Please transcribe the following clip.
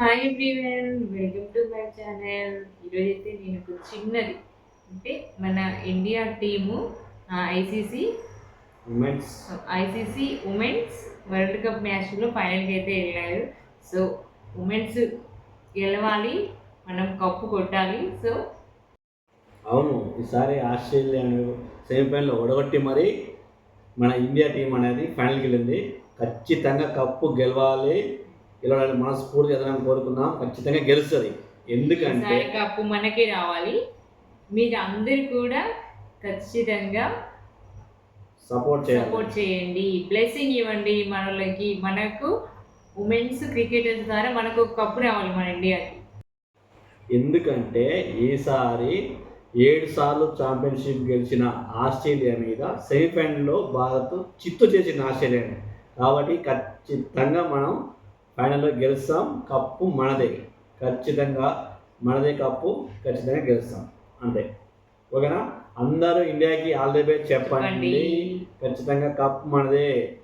Hi everyone welcome to my channel ఈరోజు అయితే నేను ఒక చిన్నది అంటే మన India team ICC women's ICC women's world cup మ్యాచ్లో ఫైనల్కి అయితే వెళ్ళారు. సో ఉమెన్స్ గెలవాలి మనం కప్పు కొట్టాలి. సో అవును ఈసారి ఆస్ట్రేలియాను సెమీఫైనల్లో ఓడగొట్టి మరి మన ఇండియా టీం అనేది ఫైనల్కి వెళ్ళింది. ఖచ్చితంగా కప్పు గెలవాలి. గెలవాలని మనస్ఫూర్తి ఎదలని కోరుకుందాం. ఖచ్చితంగా గెలుస్తుంది. ఎందుకంటే కప్పు మనకే రావాలి. మీరు అందరు కూడా ఖచ్చితంగా సపోర్ట్ సపోర్ట్ చేయండి. బ్లెస్సింగ్ ఇవ్వండి మనలకి మనకు ఉమెన్స్ క్రికెటర్స్ ద్వారా మనకు కప్పు రావాలి మన ఇండియాకి. ఎందుకంటే ఈసారి ఏడు సార్లు ఛాంపియన్షిప్ గెలిచిన ఆస్ట్రేలియా మీద సెమీఫైనల్లో భారత్ చిత్తు చేసిన ఆస్ట్రేలియాని. కాబట్టి ఖచ్చితంగా మనం ఫైనల్లో గెలుస్తాం కప్పు మనదే. ఖచ్చితంగా మనదే కప్పు ఖచ్చితంగా గెలుస్తాం. అంతే. ఓకేనా? అందరూ ఇండియాకి ఆల్ ది బెస్ట్ చెప్పండి. ఖచ్చితంగా కప్ మనదే.